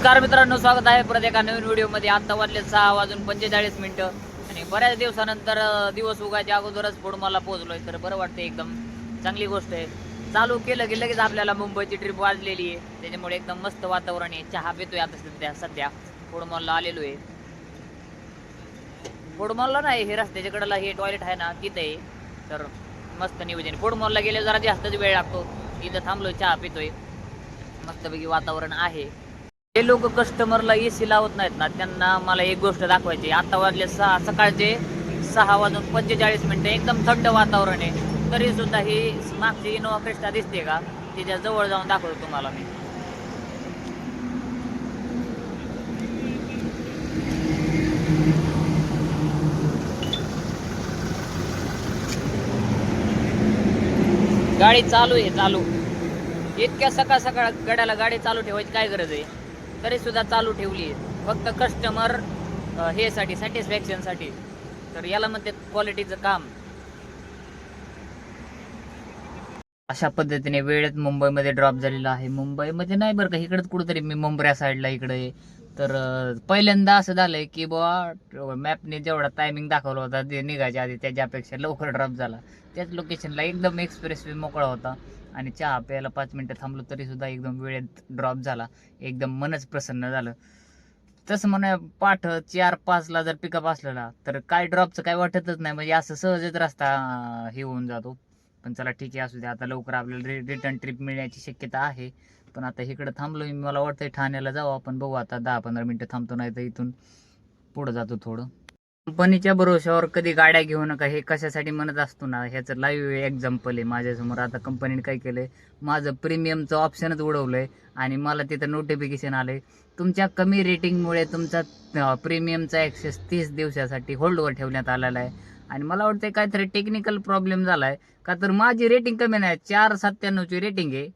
नमस्कार मित्रांनो स्वागत आहे परत एका नवीन व्हिडिओमध्ये. आता वाजले सहा वाजून पंचेचाळीस मिनिटं आणि बऱ्याच दिवसानंतर दिवस उगायच्या अगोदरच मला पोहोचलोय. तर बरं वाटतं एकदम चांगली गोष्ट आहे. चालू केलं की लगेच आपल्याला मुंबईची ट्रिप वाजलेली आहे. त्याच्यामुळे एकदम मस्त वातावरण आहे. चहा पितोय आता सध्या सध्या. फोडमॉलला आलेलो आहे. फोडमॉलला नाही हे रस्त्याच्या कडेला हे टॉयलेट आहे ना तिथे आहे. तर मस्त नियोजन. फोडमॉलला गेले जरा जास्तच वेळ लागतो. इथं थांबलोय चहा पितोय. मस्तपैकी वातावरण आहे. जे लोक कस्टमरला ए सी लावत नाहीत ना त्यांना मला एक गोष्ट दाखवायची आता वाजले सहा सकाळचे सहा वाजून पंचेचाळीस मिनटं एकदम थंड वातावरण आहे. तरी सुद्धा ही मागची इनोवा क्रिस्टा दिसते का? तिच्या जवळ जाऊन दाखवतो तुम्हाला मी. गाडी चालू आहे चालू. इतक्या सकाळ सकाळ गड्याला गाडी चालू ठेवायची काय गरज आहे? तरी सुद्धा चालू ठेवली आहे. फक्त कस्टमर हे साठी सॅटिस्फॅक्शनसाठी. तर याला म्हणते क्वालिटीचं काम. अशा पद्धतीने वेळेत मुंबईमध्ये ड्रॉप झालेला आहे. मुंबईमध्ये नाही बरं का इकडे कुठेतरी मी मुंबऱ्या साईडला इकडे तर पहिल्यांदा असं झालंय की बुवा मॅपने जेवढा टायमिंग दाखवला होता ते निघायच्या आधी त्याच्यापेक्षा लवकर ड्रॉप झाला. त्याच लोकेशनला एकदम एक्सप्रेस वे मोकळा होता. आणि चहा प्यायला पाच मिनटं थांबलो तरी सुद्धा एकदम वेळेत ड्रॉप झाला. एकदम मनच प्रसन्न झालं. तसं म्हणा पाठ चार पाचला जर पिकअप असलेला तर काय ड्रॉपचं काय वाटतच नाही. म्हणजे असं सहजच रस्ता हे होऊन जातो. पण चला ठीक आहे असू दे. आता लवकर आपल्याला रिटर्न ट्रिप मिळण्याची शक्यता आहे. पण आता इकडं थांबलो मी. मला वाटतंय ठाण्याला जाऊ आपण. बघू आता दहा पंधरा मिनटं थांबतो नाही तर इथून पुढं जातो थोडं. कंपनीच्या भरोश्यावर कधी गाड्या घेऊ नका हे कशासाठी म्हणत असतो ना? ह्याचं लाईव्ह एक्झाम्पल आहे माझ्यासमोर. आता कंपनीने काय केलंय? माझं प्रीमियमचं ऑप्शनच उडवलंय आणि मला तिथं नोटिफिकेशन आलंय. तुमच्या कमी रेटिंगमुळे तुमचा प्रीमियमचा ॲक्सेस तीस दिवसासाठी होल्डवर ठेवण्यात आलेला आहे. आणि मला वाटतं काहीतरी टेक्निकल प्रॉब्लेम झालाय. का तर माझी रेटिंग कमी नाही चार सत्त्याण्णवची रेटिंग आहे.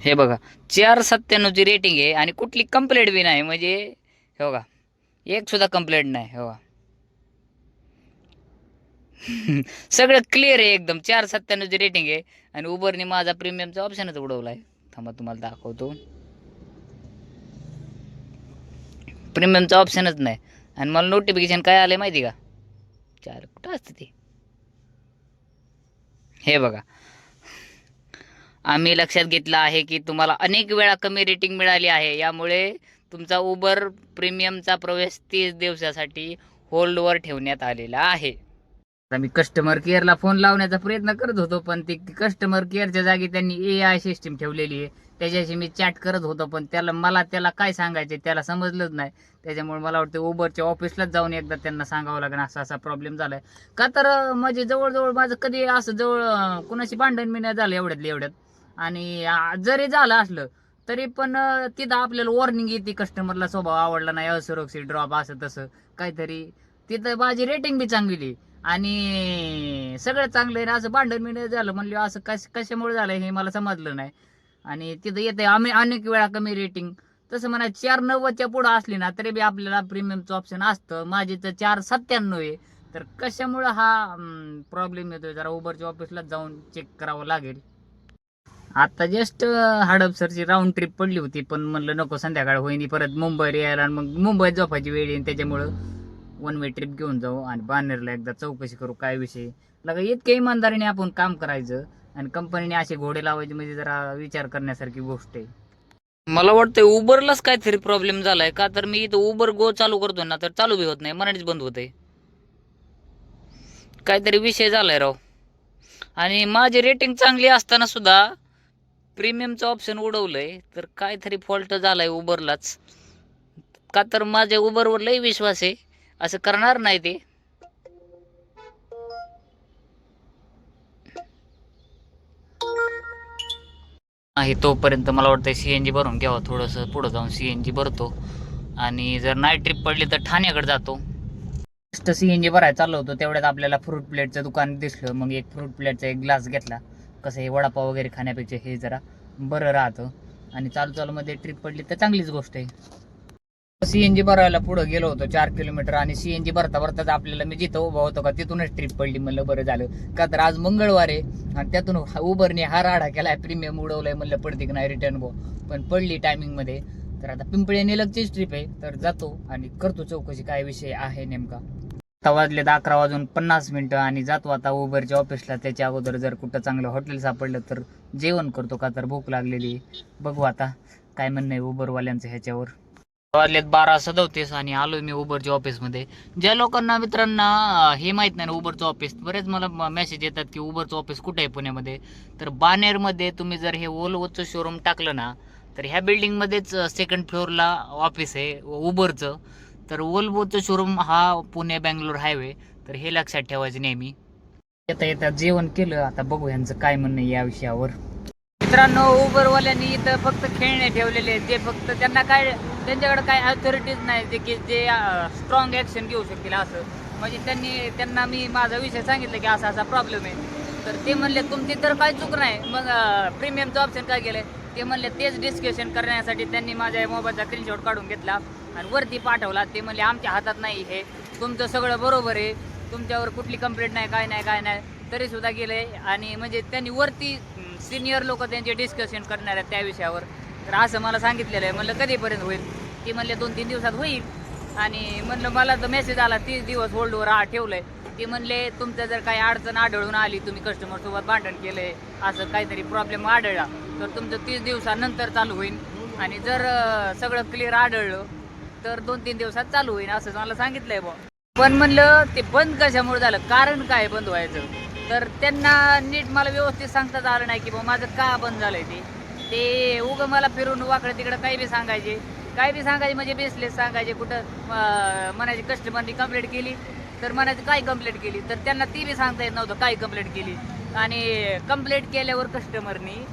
हे बघा चार सत्त्याण्णवची रेटिंग आहे आणि कुठली कंप्लेंट बी नाही. म्हणजे हे बघा एक सुद्धा कंप्लेंट नाही हे बघा. सगळं क्लिअर आहे एकदम. चार सत्त्याण्णवची रेटिंग आहे. आणि उबरने माझा प्रीमियमचा ऑप्शनच उडवलाय. थांबा तुम्हाला दाखवतो. प्रीमियमचा ऑप्शनच नाही. आणि मला नोटिफिकेशन काय आलं माहिती का? चार कुठं असतं ते? हे बघा. आम्ही लक्षात घेतलं आहे की तुम्हाला अनेक वेळा कमी रेटिंग मिळाली आहे. यामुळे तुमचा उबर प्रीमियमचा प्रवेश तीस दिवसासाठी होल्डवर ठेवण्यात आलेला आहे. आता मी कस्टमर केअरला फोन लावण्याचा प्रयत्न करत होतो पण ते कस्टमर केअरच्या जागी त्यांनी ए आय सिस्टीम ठेवलेली आहे. त्याच्याशी मी चॅट करत होतो पण त्याला मला त्याला काय सांगायचे त्याला समजलंच नाही. त्याच्यामुळे मला वाटतं उबरच्या ऑफिसलाच जाऊन एकदा त्यांना सांगावं लागेल असा असा प्रॉब्लेम झाला आहे का तर म्हणजे जवळजवळ माझं कधी असं जवळ कुणाशी भांडण मी नाही झालं एवढ्यातल्या एवढ्यात. आणि जरी झालं असलं तरी पण तिथं आपल्याला वॉर्निंग येते कस्टमरला स्वभाव आवडला नाही असुरक्षित ड्रॉप असं तसं. काहीतरी तिथं माझी रेटिंग बी चांगली आणि सगळं चांगलं आहे असं भांडण बिंड झालं म्हणलं असं कश कशामुळे झालं हे मला समजलं नाही. आणि तिथं येते आम्ही अनेक वेळा कमी रेटिंग तसं म्हणा चार नव्वदच्या पुढं असली ना तरी बी आपल्याला प्रीमियमचं ऑप्शन असतं. माझी तर चार सत्त्याण्णव आहे. तर कशामुळं हा प्रॉब्लेम येतोय? जरा उबरच्या ऑफिसला जाऊन चेक करावं लागेल. आता जस्ट हडपसरची राऊंड ट्रिप पडली होती पण म्हणलं नको संध्याकाळ होईनी. परत मुंबईला यायला मग मुंबईत झोपायची वेळ येईन त्याच्यामुळं. वन वे ट्रिप घेऊन जाऊ आणि बानेरला एकदा चौकशी करू काय विषय. लगा इतक्या इमानदारीने आपण काम करायचं आणि कंपनीने असे घोडे लावायचे म्हणजे जरा विचार करण्यासारखी गोष्ट आहे. मला वाटतं उबरलाच काहीतरी प्रॉब्लेम झालाय. का तर मी इथं उबर गो चालू करतो ना तर चालू बी होत नाही. मराठीच बंद होते काहीतरी विषय झालाय राव. आणि माझी रेटिंग चांगली असताना सुद्धा प्रीमियमचं ऑप्शन उडवलंय. तर काहीतरी फॉल्ट झालाय उबरलाच का तर माझ्या उबरवर लई विश्वास आहे. असं करणार नाही ते. आहे तोपर्यंत मला वाटतं सी एन जी भरून घ्यावं थोडंसं. पुढं जाऊन सी एन जी भरतो. आणि जर नाईट ट्रिप पडली तर ठाण्याकडे जातो. फक्त सी एन जी भरायला चाललो होतो तेवढ्यात आपल्याला फ्रूट प्लेटचं दुकान दिसलं. मग एक फ्रूट प्लेटचा एक ग्लास घेतला. कसं हे वडापाव वगैरे खाण्यापेक्षा हे जरा बरं राहतं. आणि चालू चालू मध्ये ट्रिप पडली तर चांगलीच गोष्ट आहे. सीएनजी भरायला पुढे गेलो होतो चार किलोमीटर आणि सीएनजी भरता भरताच आपल्याला मी जिथं उभा होतो का तिथूनच ट्रिप पडली. म्हणलं बरं झालं. का तर आज मंगळवार आहे आणि त्यातून उबरने हा राडा केलाय प्रीमियम उडवलाय म्हणलं पडते की नाही रिटर्न गो पण पडली टायमिंगमध्ये तर आता पिंपळे लगचीच ट्रिप आहे. तर जातो आणि करतो चौकशी काय विषय आहे नेमका. आता वाजलेत अकरा वाजून पन्नास मिनिटं आणि जातो आता उबरच्या ऑफिसला त्याच्या अगोदर जर कुठं चांगलं हॉटेल सापडलं तर जेवण करतो का तर भूक लागलेली बघू आता काय म्हणणं आहे उबरवाल्यांचं ह्याच्यावर. वाजलेत बारा सदोतीस आणि आलो मी उबरच्या ऑफिसमध्ये ज्या लोकांना मित्रांना हे माहीत नाही ना उबरचं ऑफिस बरेच मला मेसेज येतात की उबरचं ऑफिस कुठे आहे पुण्यामध्ये? तर बानेरमध्ये तुम्ही जर हे ओलवोचं शोरूम टाकलं ना तर ह्या बिल्डिंगमध्येच सेकंड फ्लोअरला ऑफिस आहे उबरचं. तर ओल्वोचं शोरूम हा पुणे बँगलोर हायवे तर हे लक्षात ठेवायचं नेहमी. येता येता जेवण केलं आता बघू यांचं काय म्हणणं या विषयावर. मित्रांनो उबरवाल्यांनी इथं फक्त खेळणे ठेवलेले आहेत. जे फक्त त्यांना काय त्यांच्याकडे काय अथॉरिटीज नाही जे की जे स्ट्रॉंग ॲक्शन घेऊ शकतील असं. म्हणजे त्यांनी त्यांना मी माझा विषय सांगितलं की असा असा प्रॉब्लेम आहे. तर ते म्हणले तुमची तर काय चूक नाही. मग प्रीमियमचं ऑप्शन काय गेलं ते म्हणले तेच डिस्कशन करण्यासाठी त्यांनी माझ्या मोबाईलचा स्क्रीनशॉट काढून घेतला आणि वरती पाठवला. ते म्हणले आमच्या हातात नाही हे. तुमचं सगळं बरोबर आहे. तुमच्यावर कुठली कंप्लेंट नाही काय नाही काय नाही. तरी सुद्धा गेले आणि म्हणजे त्यांनी वरती सिनियर लोक त्यांचे डिस्कशन करणार आहेत त्या विषयावर. तर असं मला सांगितलेलं आहे. म्हणलं कधीपर्यंत होईल? ती म्हणले दोन तीन दिवसात होईल. आणि म्हणलं मला तर मेसेज आला तीस दिवस होल्डवर हा ठेवलंय. ते म्हणले तुमचं जर काही अडचण आढळून आली तुम्ही कस्टमर सोबत भांडण केलंय असं काहीतरी प्रॉब्लेम आढळला तर तुमचं तीस दिवसानंतर चालू होईल. आणि जर सगळं क्लिअर आढळलं तर दोन तीन दिवसात चालू होईल असं मला सांगितलंय बुवा. पण म्हणलं ते बंद कशामुळे झालं? कारण काय बंद व्हायचं? तर त्यांना नीट मला व्यवस्थित सांगताच आलं नाही की बुवा माझं का बंद झालंय ते? ते उगं मला फिरून वाकडं तिकडं काही बी सांगायचे. काय बी सांगायचे म्हणजे बेसलेस सांगायचे कुठं म्हणायची कस्टमरनी कंप्लेंट केली तर म्हणायचं काय कंप्लेंट केली? तर त्यांना ती बी सांगता येत नव्हतं काय कंप्लेंट केली? आणि कंप्लेंट केल्यावर कस्टमरनी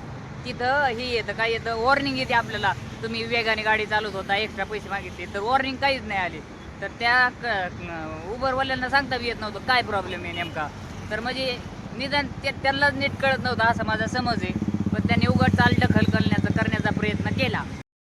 तिथं हे येतं काय येतं वॉर्निंग येते आपल्याला तुम्ही वेगाने गाडी चालवत होता एक्स्ट्रा पैसे मागितले. तर वॉर्निंग काहीच नाही आली. तर त्या उबरवाल्यांना सांगता बी येत नव्हतं काय प्रॉब्लेम आहे नेमका? तर म्हणजे निदान ते त्यांनाच नीट कळत नव्हतं असा माझा समज आहे. पण त्यांनी उघड चाल दखल करण्याचा करण्याचा प्रयत्न केला.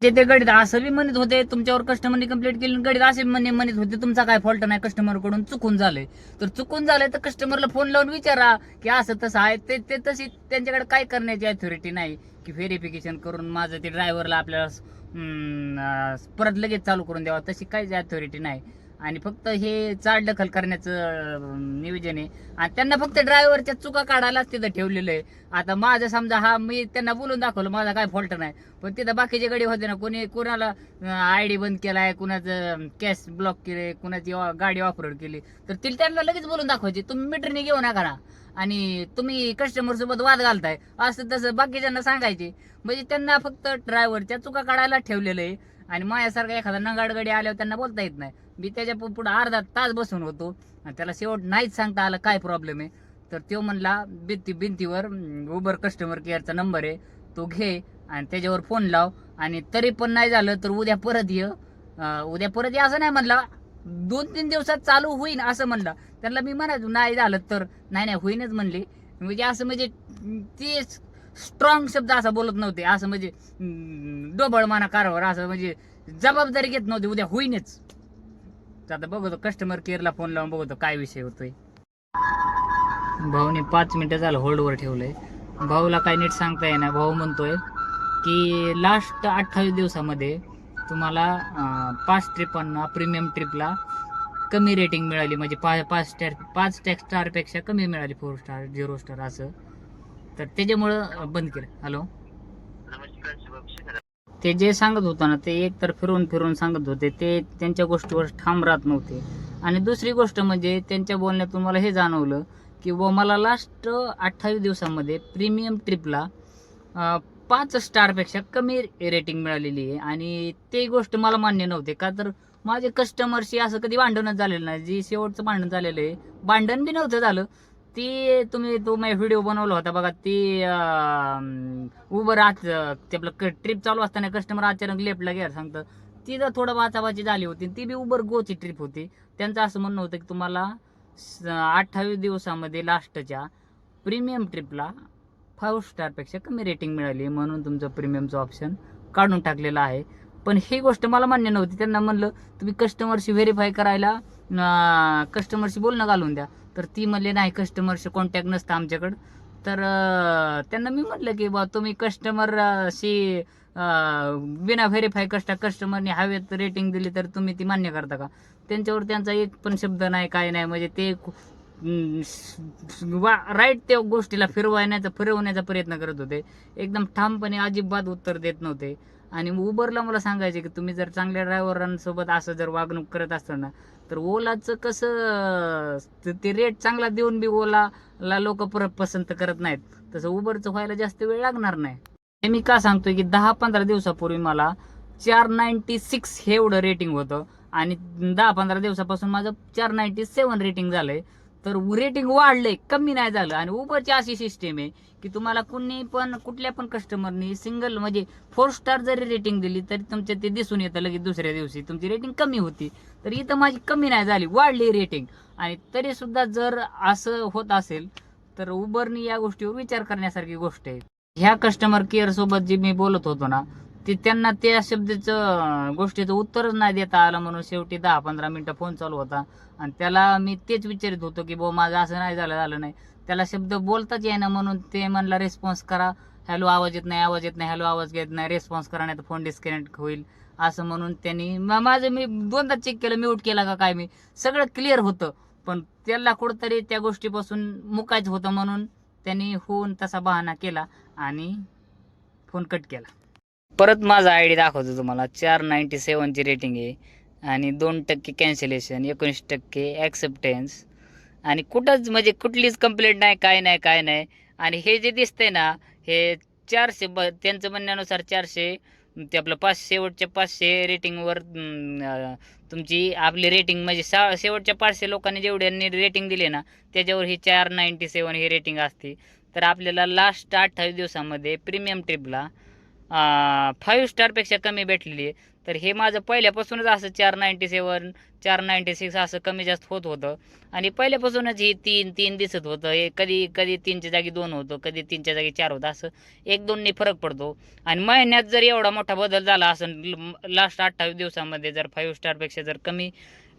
ते ते गडीत असं बी म्हणत होते तुमच्यावर कस्टमरने कंप्लेंट केली आणि गडीत असे म्हणे म्हणत होते तुमचा काय फॉल्ट नाही कस्टमरकडून चुकून झालंय. तर चुकून झालंय तर कस्टमरला फोन लावून विचारा की असं तसं आहे. ते ते तशी त्यांच्याकडे काय करण्याची अथॉरिटी नाही. की व्हेरिफिकेशन करून माझं ते ड्रायव्हरला आपल्याला परत लगेच चालू करून द्यावा तशी काहीच अथॉरिटी नाही. आणि फक्त हे चालढकल करण्याचं नियोजन आहे. आणि त्यांना फक्त ड्रायव्हरच्या चुका काढायलाच तिथं ठेवलेलं आहे. आता माझं समजा हा मी त्यांना बोलून दाखवलं माझा काय फॉल्ट नाही. पण तिथं बाकीचे गडी होते ना कोणी कोणाला आय डी बंद केलाय कुणाचं कॅश ब्लॉक केले कुणाची गाडी ऑफरोड केली तर तिला त्यांना लगेच बोलून दाखवायचे तुम्ही मीटरने घेऊ नका ना. आणि तुम्ही कस्टमर सोबत वाद घालताय असं तसं बाकीच्यांना सांगायचे. म्हणजे त्यांना फक्त ड्रायव्हरच्या चुका काढायला ठेवलेलं आहे. आणि माझ्यासारखा एखादा नगाडगाडी आल्यावर त्यांना बोलता येत नाही. मी त्याच्या पुढं पुढे अर्धा तास बसून होतो. आणि त्याला शेवट नाहीच सांगता आलं काय प्रॉब्लेम आहे. तर तो म्हणला भिंती भिंतीवर उबर कस्टमर केअरचा नंबर आहे. तो घे आणि त्याच्यावर फोन लाव. आणि तरी पण नाही झालं तर उद्या परत ये. उद्या परत ये असं नाही म्हणला. दोन तीन दिवसात चालू होईन असं म्हणलं. त्यांना मी म्हणायचो नाही झालं तर. नाही नाही होईनच म्हणले. म्हणजे असं म्हणजे ते स्ट्रॉंग शब्द असा बोलत नव्हते. असं म्हणजे डोबळ माना कारभार असं म्हणजे जबाबदारी घेत नव्हते. उद्या होईनच. तर आता बघतो कस्टमर केअरला फोन लावून बघतो काय विषय होतोय. भाऊने पाच मिनिटं झालं होल्डवर ठेवलंय. भाऊला काय नीट सांगता येणार भाऊ म्हणतोय की लास्ट अठ्ठावीस दिवसामध्ये तुम्हाला पाच ट्रिपांना प्रीमियम ट्रिपला कमी रेटिंग मिळाली. म्हणजे पा पाच स्टार पाच टॅक्स स्टारपेक्षा कमी मिळाली फोर स्टार झिरो स्टार असं. तर त्याच्यामुळं बंद केलं. हॅलो ते जे सांगत होतं ना ते एक तर फिरून फिरून सांगत होते ते त्यांच्या गोष्टीवर ठाम राहत नव्हते. आणि दुसरी गोष्ट म्हणजे त्यांच्या बोलण्यातून मला हे जाणवलं की व मला लास्ट अठ्ठावीस दिवसामध्ये प्रीमियम ट्रिपला पाच स्टारपेक्षा कमी रेटिंग मिळालेली आहे. आणि ते गोष्ट मला मान्य नव्हते. का तर माझे कस्टमरशी असं कधी भांडणच झालेलं नाही. जी शेवटचं भांडण झालेलं आहे भांडण बी नव्हतं झालं. ती तुम्ही तो माझा व्हिडिओ बनवला होता बघा ती उबर आज ते आपलं ट्रिप चालू असताना कस्टमर अचानक लेफ्टला गेला सांगतं. ती जर थोडं वाचावाची झाली होती ती बी उबर गोची ट्रिप होती. त्यांचं असं म्हणणं होतं की तुम्हाला अठ्ठावीस दिवसामध्ये लास्टच्या प्रीमियम ट्रिपला फाईव्ह स्टारपेक्षा कमी रेटिंग मिळाली म्हणून तुमचं प्रीमियमचं ऑप्शन काढून टाकलेलं आहे. पण ही गोष्ट मला मान्य नव्हती. त्यांना म्हणलं तुम्ही कस्टमरशी व्हेरीफाय करायला कस्टमरशी बोलणं घालून द्या. तर ती म्हणले नाही कस्टमरशी कॉन्टॅक्ट नसतं आमच्याकडं. तर त्यांना मी म्हटलं की बा तुम्ही कस्टमरशी बिना व्हेरीफाय कष्ट कस्टमरने हवेत रेटिंग दिली तर तुम्ही ती मान्य करता का? त्यांच्यावर त्यांचा एक पण शब्द नाही काय नाही. म्हणजे ते वा राईट त्या गोष्टीला फिरवायण्याचा फिरवण्याचा प्रयत्न करत होते. एकदम ठामपणे अजिबात उत्तर देत नव्हते. आणि उबरला मला सांगायचे की तुम्ही जर चांगल्या ड्रायव्हरांसोबत असं जर वागणूक करत असताना तर ओलाचं कसं ते रेट चांगला देऊन बी ओलाला लोक परत पसंत करत नाहीत. तसं उबरचं व्हायला जास्त वेळ लागणार नाही. हे मी का सांगतोय की दहा पंधरा दिवसापूर्वी मला चार नाईन्टी सिक्स हे एवढं रेटिंग होतं आणि दहा पंधरा दिवसापासून माझं चार नाईन्टी सेवन रेटिंग झालंय. तर रेटिंग वाढलंय कमी नाही झालं. आणि उबरची अशी सिस्टीम आहे की तुम्हाला कुणी पण कुठल्या पण कस्टमरनी सिंगल म्हणजे फोर स्टार जरी रेटिंग दिली तरी तुमच्या ते दिसून येतं लगेच दुसऱ्या दिवशी. तुमची रेटिंग कमी होती. तर इथं माझी कमी नाही झाली वाढली रेटिंग आणि तरी सुद्धा जर असं होत असेल तर उबरनी या गोष्टीवर विचार करण्यासारखी गोष्ट आहे. ह्या कस्टमर केअर सोबत जे मी बोलत होतो ना ते त्यांना त्या शब्दाचं गोष्टीचं उत्तरच नाही देता आलं म्हणून शेवटी दहा पंधरा मिनटं फोन चालू होता. आणि त्याला मी तेच विचारित होतो की बो माझं असं नाही झालं झालं नाही. त्याला शब्द बोलताच येईना म्हणून ते म्हणला रिस्पॉन्स करा. हॅलो आवाज येत नाही आवाज येत नाही हॅलो आवाज येत नाही रिस्पॉन्स करा नाही तर फोन डिस्कनेक्ट होईल. असं म्हणून त्यांनी माझं मी दोनदा चेक केलं म्यूट केला का काय मी? सगळं क्लिअर होतं. पण त्याला कुठंतरी त्या गोष्टीपासून मुकायचं होतं म्हणून त्यांनी होऊन तसा बहाणा केला आणि फोन कट केला. परत माझा आय डी दाखवतो तुम्हाला. चार नाईन्टी सेवनची रेटिंग आहे. आणि दोन टक्के कॅन्सलेशन एकोणीस टक्के ॲक्सेप्टन्स आणि कुठंच म्हणजे कुठलीच कंप्लेंट नाही काय नाही काय नाही. आणि हे जे दिसतंय ना हे चारशे ब त्यांचं म्हणण्यानुसार चारशे ते आपलं पाच शेवटच्या पाचशे रेटिंगवर तुमची आपली रेटिंग म्हणजे सा शेवटच्या पाचशे लोकांनी जेवढ्यांनी रेटिंग दिले ना त्याच्यावर ही चार नाईन्टी सेवन ही रेटिंग असते. तर आपल्याला लास्ट अठ्ठावीस दिवसामध्ये प्रीमियम ट्रिपला फाईव्ह स्टारपेक्षा कमी भेटलेली आहे. तर हे माझं पहिल्यापासूनच असं चार नाईन्टी सेवन चार नाईन्टी सिक्स असं कमी जास्त होत होतं. आणि पहिल्यापासूनच ही तीन तीन दिसत होतं. हे कधी कधी तीनच्या जागी दोन होतं कधी तीनच्या जागी चार होतं. असं एक दोननी फरक पडतो. आणि महिन्यात जर एवढा मोठा बदल झाला असेल लास्ट अठ्ठावीस दिवसामध्ये जर फाईव्ह स्टारपेक्षा जर कमी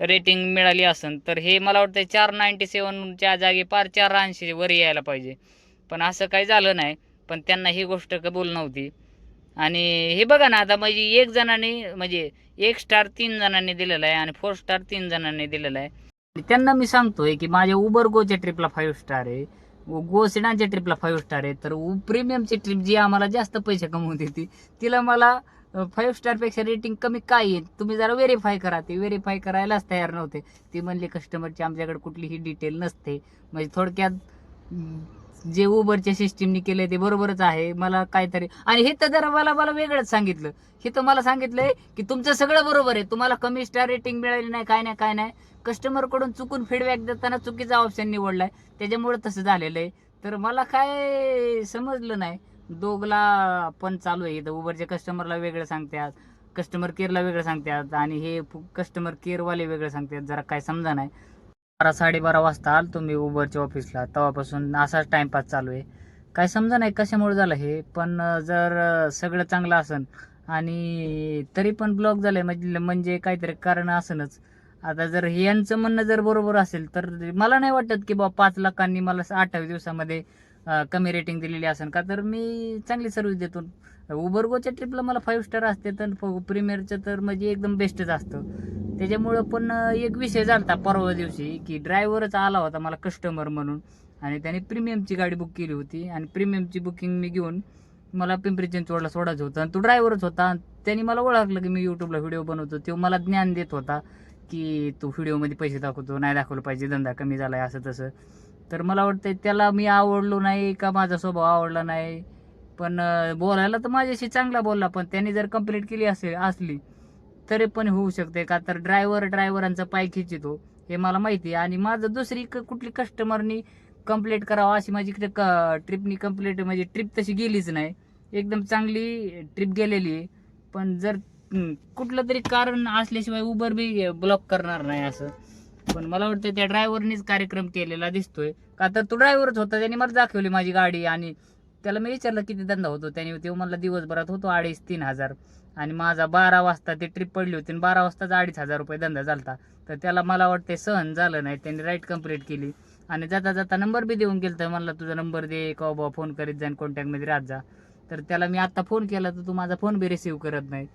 रेटिंग मिळाली असेल तर हे मला वाटतं चार नाईन्टी सेवनच्या जागी पार चार ऐंशी वर यायला पाहिजे. पण असं काही झालं नाही. पण त्यांना ही गोष्ट कबूल नव्हती. आणि हे बघा ना आता म्हणजे एक जणांनी म्हणजे एक स्टार तीन जणांनी दिलेला आहे आणि फोर स्टार तीन जणांनी दिलेला आहे. आणि त्यांना मी सांगतोय की माझ्या उबर गोच्या ट्रिपला फाईव्ह स्टार आहे. गो सिडांच्या ट्रिपला फाईव्ह स्टार आहे. तर प्रीमियमची ट्रिप जी आम्हाला जास्त पैसे कमवून देते तिला मला फाईव्ह स्टारपेक्षा रेटिंग कमी काय येईल तुम्ही जरा व्हेरीफाय करा. ते व्हेरीफाय करायलाच तयार नव्हते. ती म्हणले कस्टमरची आमच्याकडे कुठलीही डिटेल नसते. म्हणजे थोडक्यात जे उबरच्या सिस्टीमनी केलंय ते बरोबरच आहे मला काहीतरी. आणि हे तर जरा मला मला वेगळंच सांगितलं. हे तर मला सांगितलंय की तुमचं सगळं बरोबर आहे. तुम्हाला कमी स्टार रेटिंग मिळाली नाही काय नाही काय नाही. कस्टमरकडून चुकून फीडबॅक देताना चुकीचा ऑप्शन निवडलाय. त्याच्यामुळे तसं झालेलं आहे. तर मला काय समजलं नाही. दोघला पण चालू आहे. तर उबरच्या कस्टमरला वेगळं सांगतात. कस्टमर केअरला वेगळं सांगतात. आणि हे कस्टमर केअरवाले वेगळं सांगतात. जरा काय समजा नाही. बारा साडेबारा वाजता आलो तुम्ही उबरच्या ऑफिसला तेव्हापासून असाच टाइमपास चालू आहे. काय समजा नाही कशामुळे झालं हे पण जर सगळं चांगलं असन आणि तरी पण ब्लॉक झालंय म्हणजे म्हणजे काहीतरी कारण असनच आता जर हे यांचं म्हणणं जर बरोबर असेल तर मला नाही वाटत की बा पाच लाखांनी मला अठ्ठावीस दिवसामध्ये कमी रेटिंग दिलेली असेल का? तर मी चांगली सर्व्हिस देतो. उबर गोच्या ट्रिपला मला फाईव्ह स्टार असते तर प्रीमियरचं तर म्हणजे एकदम बेस्टच असतं. त्याच्यामुळं पण एक विषय झाला परवा दिवशी की ड्रायव्हरच आला होता मला कस्टमर म्हणून आणि त्याने प्रीमियमची गाडी बुक केली होती आणि प्रीमियमची बुकिंग मी घेऊन मला पिंपरी चिंचवडला सोडायचं होतं. आणि तो ड्रायव्हरच होता आणि त्यांनी मला ओळखलं की मी यूट्यूबला व्हिडिओ बनवतो तो मला ज्ञान देत होता की तू व्हिडिओमध्ये पैसे दाखवतो नाही दाखवलं पाहिजे धंदा कमी झाला आहे असं तसं. तर मला वाटतं त्याला मी आवडलो नाही का माझा स्वभाव आवडला नाही. पण बोलायला तर माझ्याशी चांगला बोलला पण त्यांनी जर कंप्लेंट केली असेल असली तरी पण होऊ शकते. का तर ड्रायव्हर ड्रायव्हरांचा पाय खिचितो हे मला माहिती आहे. आणि माझं दुसरी क- कुठली कस्टमरनी कंप्लेंट करावं अशी माझी क ट्रिपनी कंप्लेंट म्हणजे ट्रिप तशी गेलीच नाही. एकदम चांगली ट्रिप गेलेली आहे. पण जर कुठलं तरी कारण असल्याशिवाय उबर बी ब्लॉक करणार नाही असं. पण मला वाटतं त्या ड्रायव्हरनीच कार्यक्रम केलेला दिसतोय. का तर तो ड्रायव्हरच होता त्याने मला दाखवली माझी गाडी. आणि त्याला मी विचारलं किती धंदा होतो त्याने तेव्हा मला दिवसभरात होतो अडीच तीन हजार. आणि माझा बारा वाजता ती ट्रिप पडली होती आणि बारा वाजताच अडीच हजार रुपये धंदा झाला तर त्याला मला वाटते सहन झालं नाही त्यांनी राईट कंप्लीट केली. आणि जाता जाता नंबर बी देऊन गेलं तर म्हणलं तुझा नंबर दे का बाबा फोन करीत जाईन कॉन्टॅक्टमध्ये राहत जा. तर त्याला मी आत्ता फोन केला तर तू माझा फोन बी रिसिव्ह करत नाही.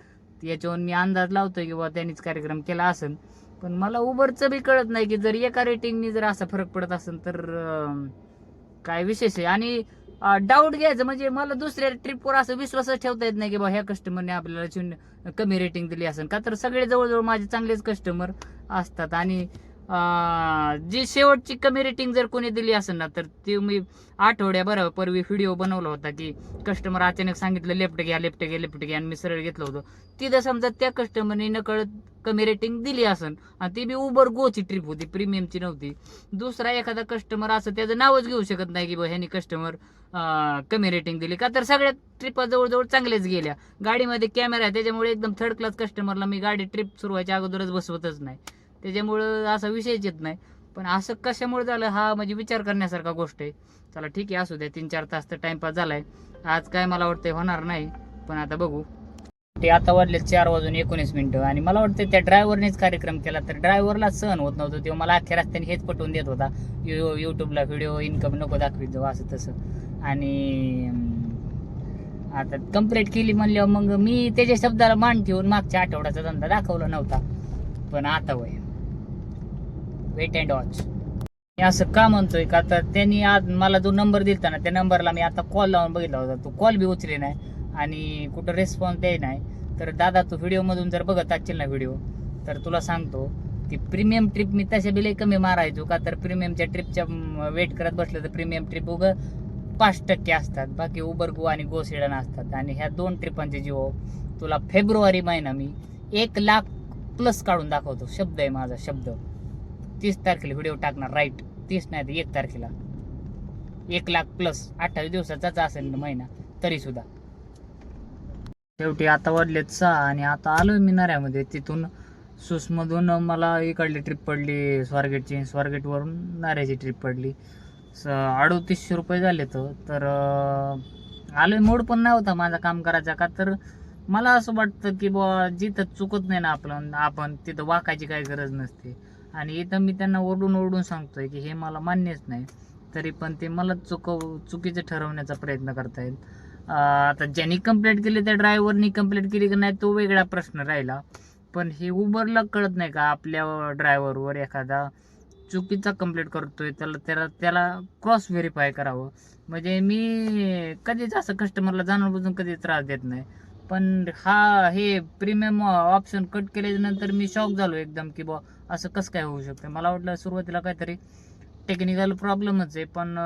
याच्यावरून मी अंदाज लावतोय की बाबा त्यांनीच कार्यक्रम केला असेल पण मला उबरचं बी कळत नाही की जर एका रेटिंगनी जर असा फरक पडत असेल तर काय विशेष आहे? आणि डाऊट घ्यायचं. म्हणजे मला दुसऱ्या ट्रिपवर असं विश्वासच ठेवता येत नाही की बा ह्या कस्टमरने आपल्याला शून्य कमी रेटिंग दिली असेल. का तर सगळे जवळजवळ माझे चांगलेच कस्टमर असतात. आणि जी शेवटची कमी रेटिंग जर कोणी दिली असेल ना तर ती मी आठवड्याभरा पूर्वी व्हिडिओ बनवला होता की कस्टमर अचानक सांगितलं लेफ्ट घ्या लेफ्ट घ्या लेफ्ट घ्या. आणि मी सरळ घेतलं होतं. तिथं समजा त्या कस्टमरने नकळत कमी रेटिंग दिली असेल आणि ती बी उबर गोची ट्रिप होती प्रीमियमची नव्हती. दुसरा एखादा कस्टमर असं त्याचं नावच घेऊ शकत नाही की बा ह्यानी कस्टमर कमी रेटिंग दिली. का तर सगळ्या ट्रिपा जवळजवळ चांगलेच गेल्या. गाडीमध्ये कॅमेरा आहे त्याच्यामुळे एकदम थर्ड क्लास कस्टमरला मी गाडी ट्रिप सुरू व्हायच्या अगोदरच बसवतच नाही. त्याच्यामुळं असा विषयच येत नाही. पण असं कशामुळे झालं हा म्हणजे विचार करण्यासारखा गोष्ट आहे. चला ठीक आहे असू द्या तीन चार तास तर टाईमपास झाला आहे आज काय मला वाटतं होणार नाही पण आता बघू. ते आता वाजले चार वाजून एकोणीस मिनिटं. आणि मला वाटतं त्या ड्रायव्हरनेच कार्यक्रम केला तर ड्रायव्हरला सहन होत नव्हतं. तेव्हा मला अख्ख्या रस्त्याने हेच पटवून देत होता. यू यूट्यूबला व्हिडिओ इन्कम नको दाखवित जाऊ असं तसं. आणि आता कंप्लीट केली म्हणल्यावर मग मी त्याच्या शब्दाला मान ठेवून मागच्या आठवड्याचा धंदा दाखवला नव्हता. पण आता वय. वेट अँड वॉच मी असं का म्हणतोय का? तर त्यांनी आज मला जो नंबर दिलता ना त्या नंबरला मी आता कॉल लावून बघितला होता. तो कॉल बी उचले नाही. आणि कुठं रेस्पॉन्स द्याय नाही. तर दादा तू व्हिडिओमधून जर बघत असशील ना व्हिडिओ तर तुला सांगतो की प्रीमियम ट्रिप मी तशा बिले कमी मारायचो का? तर प्रीमियमच्या ट्रिपच्या वेट करत बसलं तर प्रीमियम ट्रिप उग पाच टक्के असतात. बाकी उबर गो आणि गोसिडन असतात. आणि ह्या दोन ट्रिपांचे जीव तुला फेब्रुवारी महिना मी एक लाख प्लस काढून दाखवतो. शब्द आहे माझा शब्द. तीस तारखेला व्हिडिओ टाकणार राईट तीस नाही तर एक तारखेला. एक लाख प्लस अठ्ठावीस दिवसाचाच असेल महिना तरीसुद्धा शेवटी आता वाढलेत सहा आणि आता आलो मी नऱ्यामध्ये. तिथून सुसमधून मला इकडली ट्रिप पडली स्वारगेटची. स्वारगेटवरून नाऱ्याची ट्रिप पडली. स अडोतीसशे रुपये झाले तर. आलो मूड मोड पण नाही होता माझा काम करायचा का? तर मला असं वाटतं की बुवा जिथं चुकत नाही ना आपलं आपण तिथं वाकायची काही गरज नसते. आणि इथं मी त्यांना ओरडून ओरडून सांगतोय की हे मला मान्यच नाही. तरी पण ते मला चुकव चुकीचं ठरवण्याचा प्रयत्न करतायत. आता ज्यांनी कंप्लेंट केली त्या ड्रायव्हरनी कंप्लेंट केली की नाही तो वेगळा प्रश्न राहिला. पण हे उबरला कळत नाही का आपल्या ड्रायव्हरवर एखादा चुकीचा कंप्लेंट करतोय त्याला त्याला त्याला क्रॉस व्हेरीफाय करावं. म्हणजे मी कधीच असं कस्टमरला जाणून बुजून कधी त्रास देत नाही. पण हा हे प्रीमियम ऑप्शन कट केल्यानंतर मी शॉक झालो एकदम की बा असं कसं काय होऊ शकतं? मला वाटलं सुरुवातीला काहीतरी टेक्निकल प्रॉब्लेमच आहे पण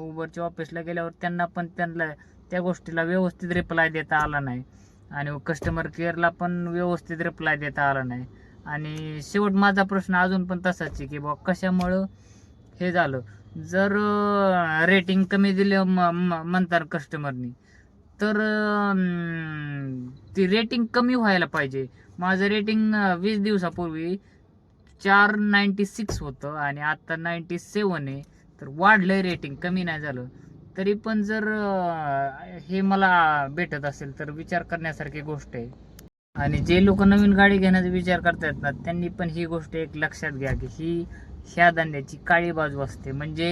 उबरच्या ऑफिसला गेल्यावर त्यांना पण त्यांना त्या गोष्टीला व्यवस्थित रिप्लाय देता आला नाही. आणि कस्टमर केअरला पण व्यवस्थित रिप्लाय देता आला नाही. आणि शेवट माझा प्रश्न अजून पण तसाच आहे की बा कशामुळं हे झालं? जर रेटिंग कमी दिलं म- म- म्हणतात कस्टमरनी तर ती रेटिंग कमी व्हायला पाहिजे. माझं रेटिंग वीस दिवसापूर्वी चार नाईंटी सिक्स होतं आणि आत्ता नाईंटी सेवन आहे. तर वाढलं रेटिंग कमी नाही झालं. तरी पण जर हे मला भेटत असेल तर विचार करण्यासारखी गोष्ट आहे. आणि जे लोक नवीन गाडी घेण्याचा विचार करतात ना त्यांनी पण ही गोष्ट एक लक्षात घ्या की ही ह्या धंद्याची काळी बाजू असते. म्हणजे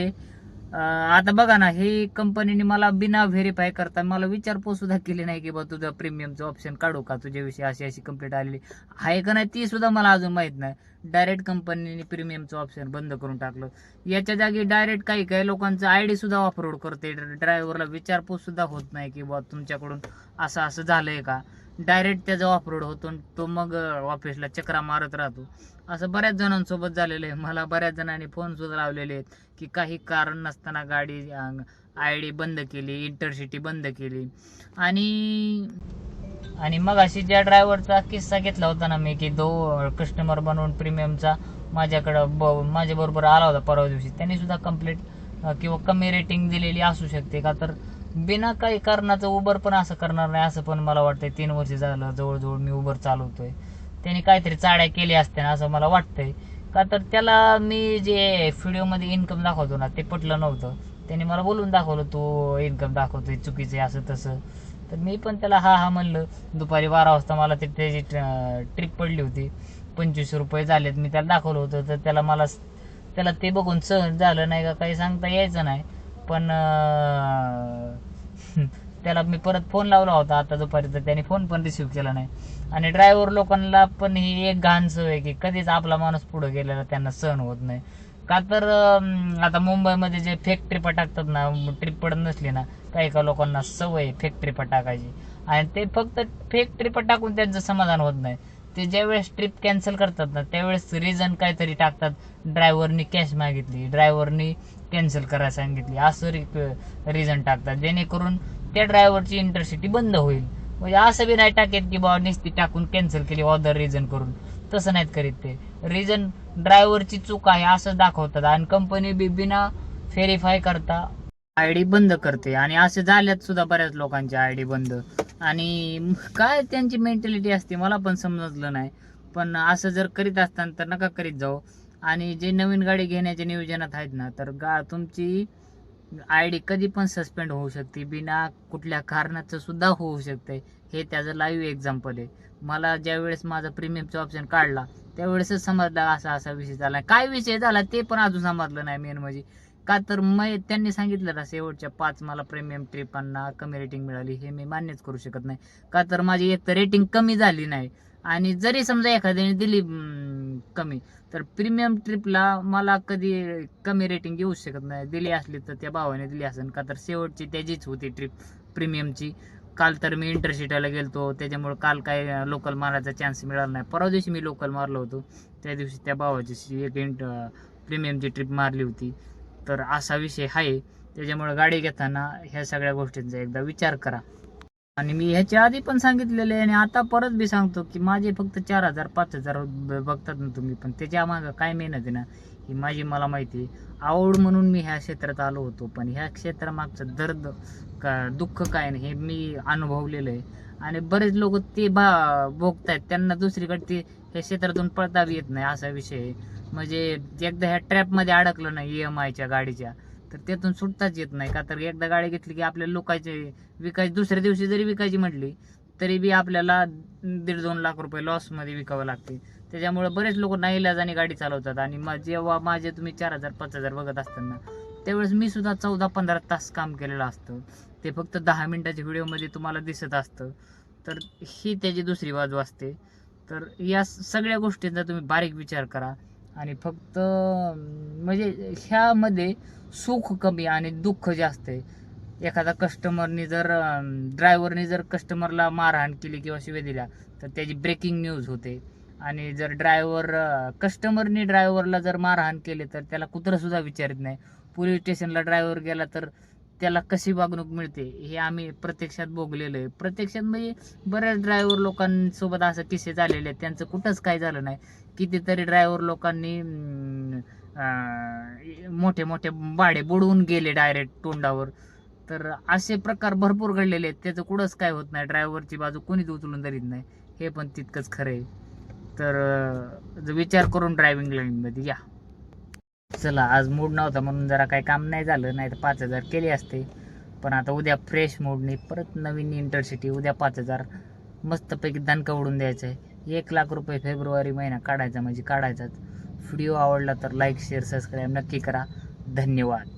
आता बघा ना हे कंपनीने मला बिना व्हेरीफाय करता मला विचारपूस सुद्धा केली नाही की बा तुझं प्रीमियमचं ऑप्शन काढू का? तुझ्याविषयी अशी अशी कंप्लीट आलेली. आहे का नाही ती सुद्धा मला अजून माहीत नाही. डायरेक्ट कंपनीने प्रीमियमचं ऑप्शन बंद करून टाकलं. याच्या जागी डायरेक्ट काही काही लोकांचं आय डी सुद्धा ऑफरोड करते. ड्रायव्हरला विचारपूस सुद्धा होत नाही की बा तुमच्याकडून असं असं झालंय का? डायरेक्ट त्याचा ऑफरोड होतो आणि तो मग ऑफिसला चक्रा मारत राहतो. असं बऱ्याच जणांसोबत झालेलं आहे. मला बऱ्याच जणांनी फोन सुद्धा लावलेले आहेत की काही कारण नसताना गाडी आय डी बंद केली इंटरसिटी बंद केली. आणि आणि मग अशी ज्या ड्रायव्हरचा किस्सा घेतला होता ना मी की दो कस्टमर बनवून प्रीमियमचा माझ्याकडं ब माझ्याबरोबर आला होता परवा दिवशी. त्यांनी सुद्धा कंप्लेंट किंवा कमी रेटिंग दिलेली असू शकते का? तर बिना काही कारणाचं उबर पण असं करणार नाही असं पण मला वाटतंय तीन वर्ष झालं जवळजवळ मी उबर चालवतोय. त्याने काहीतरी चाड्या केल्या असत्या असं मला वाटतंय. का तर त्याला मी जे व्हिडिओमध्ये इन्कम दाखवतो ना ते पटलं नव्हतं. त्याने मला बोलून दाखवलं तू इन्कम दाखवतोय चुकीचं आहे असं तसं. तर मी पण त्याला हा हा म्हणलं. दुपारी बारा वाजता मला ते त्याची ट्रिप पडली होती. पंचवीसशे रुपये झालेत मी त्याला दाखवलं होतं. तर त्याला मला त्याला ते बघून सहन झालं नाही का काही सांगता यायचं नाही. पण त्याला मी परत फोन लावला होता आता दुपारी तर त्याने फोन पण रिसिव्ह केला नाही. आणि ड्रायव्हर लोकांना पण ही एक घाण सवय की कधीच आपला माणूस पुढे गेलेला त्यांना सहन होत नाही. का तर आता मुंबईमध्ये जे फेक ट्रिपा टाकतात ना ट्रिप पडत नसली ना काही का लोकांना सवय फेक ट्रिपा टाकायची आणि ते फक्त फेक ट्रिपा टाकून त्यांचं समाधान होत नाही. ते ज्यावेळेस ट्रिप कॅन्सल करतात ना त्यावेळेस रिझन काहीतरी टाकतात. ड्रायव्हरनी कॅश मागितली. ड्रायव्हरनी कॅन्सल करायला सांगितली. असं रिझन टाकतात. जेणेकरून त्या ड्रायव्हरची इंटरसिटी बंद होईल. म्हणजे असं बी नाही टाकेत की बाबा निस्ती टाकून कॅन्सल केली ऑदर रिझन करून. तसं नाहीत करीत ते. रिझन ड्रायव्हरची चूक आहे असं दाखवतात. आणि कंपनी बी बिना व्हेरीफाय करता आयडी बंद करते. आणि असे झाल्यात सुद्धा बऱ्याच लोकांची आयडी बंद. आणि काय त्यांची मेंटॅलिटी असते मला पण समजलं नाही. पण असं जर करीत असताना तर नका करीत जाऊ. आणि जे नवीन गाडी घेण्याच्या नियोजनात आहेत ना तर गा तुमची आय डी कधी पण सस्पेंड होऊ शकते. बिना कुठल्या कारणाचं सुद्धा होऊ शकते. हे त्याचं लाईव्ह एक्झाम्पल आहे. मला ज्या वेळेस माझा प्रीमियमचा ऑप्शन काढला त्यावेळेसच समजला असा असा विषय झाला. काय विषय झाला ते पण अजून समजलं नाही मेन म्हणजे. का तर मग त्यांनी सांगितलं ना शेवटच्या पाच मला प्रीमियम ट्रिपांना कमी रेटिंग मिळाली हे मी मान्यच करू शकत नाही. का तर माझी एक तर रेटिंग कमी झाली नाही. आणि जरी समजा एखाद्याने दिली कमी तर प्रीमियम ट्रिपला मला कधी कमी रेटिंग येऊ शकत नाही. दिली असली तर त्या भावाने दिली असेल का तर शेवटची त्याचीच होती ट्रिप प्रीमियमची काल तर मी इंटरसिटीला गेलतो. त्याच्यामुळे काल काय लोकल मारायचा चान्स मिळाला नाही. परवा दिवशी मी लोकल मारलो होतो. त्या दिवशी त्या भावाची एक इंट प्रीमियमची ट्रिप मारली होती. तर असा विषय आहे. त्याच्यामुळे गाडी घेताना ह्या सगळ्या गोष्टींचा एकदा विचार करा. आणि मी ह्याच्या आधी पण सांगितलेलं आहे आणि आता परत बी सांगतो की माझे फक्त चार हजार पाच हजार बघतात ना तुम्ही. पण त्याच्या मागं काय मेहनत आहे ना ही माझी मला माहिती आहे. आवड म्हणून मी ह्या क्षेत्रात आलो होतो. पण ह्या क्षेत्रामागचं दर्द का दुःख काय नाही हे मी अनुभवलेलं आहे. आणि बरेच लोक ते भा भोगतायत. त्यांना दुसरीकडे ते ह्या क्षेत्रातून पळता येत नाही असा विषय आहे. म्हणजे एकदा ह्या ट्रॅपमध्ये अडकलं ना ई एम आयच्या गाडीच्या तर त्यातून सुटताच येत नाही. का तर एकदा गाडी घेतली की आपल्याला लोकांचे विकायची दुसऱ्या दिवशी जरी विकायची म्हटली तरी बी आपल्याला दीड दोन लाख रुपये लॉसमध्ये विकावं लागते. त्याच्यामुळे बरेच लोक नाईलाजाने गाडी चालवतात. आणि मग जेव्हा माझे तुम्ही चार हजार पाच हजार बघत असताना त्यावेळेस मी सुद्धा चौदा पंधरा तास काम केलेलं असतं. ते फक्त दहा मिनिटाच्या व्हिडिओमध्ये तुम्हाला दिसत असतं. तर ही त्याची दुसरी बाजू असते. तर या सगळ्या गोष्टींचा तुम्ही बारीक विचार करा. आणि फक्त म्हणजे ह्यामध्ये सुख कमी आणि दुःख जास्त आहे. एखादा कस्टमरनी जर ड्रायव्हरनी जर कस्टमरला मारहाण केली किंवा शिव्या दिल्या तर त्याची ब्रेकिंग न्यूज होते. आणि जर ड्रायव्हर कस्टमरनी ड्रायव्हरला जर मारहाण केले तर त्याला कुत्रंसुद्धा विचारत नाही. पोलीस स्टेशनला ड्रायव्हर गेला तर त्याला कशी वागणूक मिळते हे आम्ही प्रत्यक्षात भोगलेलं आहे. प्रत्यक्षात म्हणजे बऱ्याच ड्रायव्हर लोकांसोबत असं किस्से झालेले आहेत. त्यांचं कुठंच काय झालं नाही. कितीतरी ड्रायव्हर लोकांनी मोठे मोठे बाडे बुडवून गेले डायरेक्ट तोंडावर. तर असे प्रकार भरपूर घडलेले आहेत. त्याचं कुठंच काय होत नाही. ड्रायव्हरची बाजू कोणीच उचलून धरीत नाही. हे पण तितकंच खरं आहे. तर विचार करून ड्रायव्हिंग लाईनमध्ये या. चला आज मूड नव्हता म्हणून जरा काही काम नाही झालं नाही तर पाच हजार केले असते. पण आता उद्या फ्रेश मूडने परत नवीन इंटरसिटी उद्या पाच हजार मस्तपैकी दणका उडून द्यायचं आहे एक लाख रुपये फेब्रुवारी महिना काढायचा म्हणजे काढायचाच. व्हिडिओ आवडला तर लाईक शेअर सबस्क्राईब नक्की करा. धन्यवाद.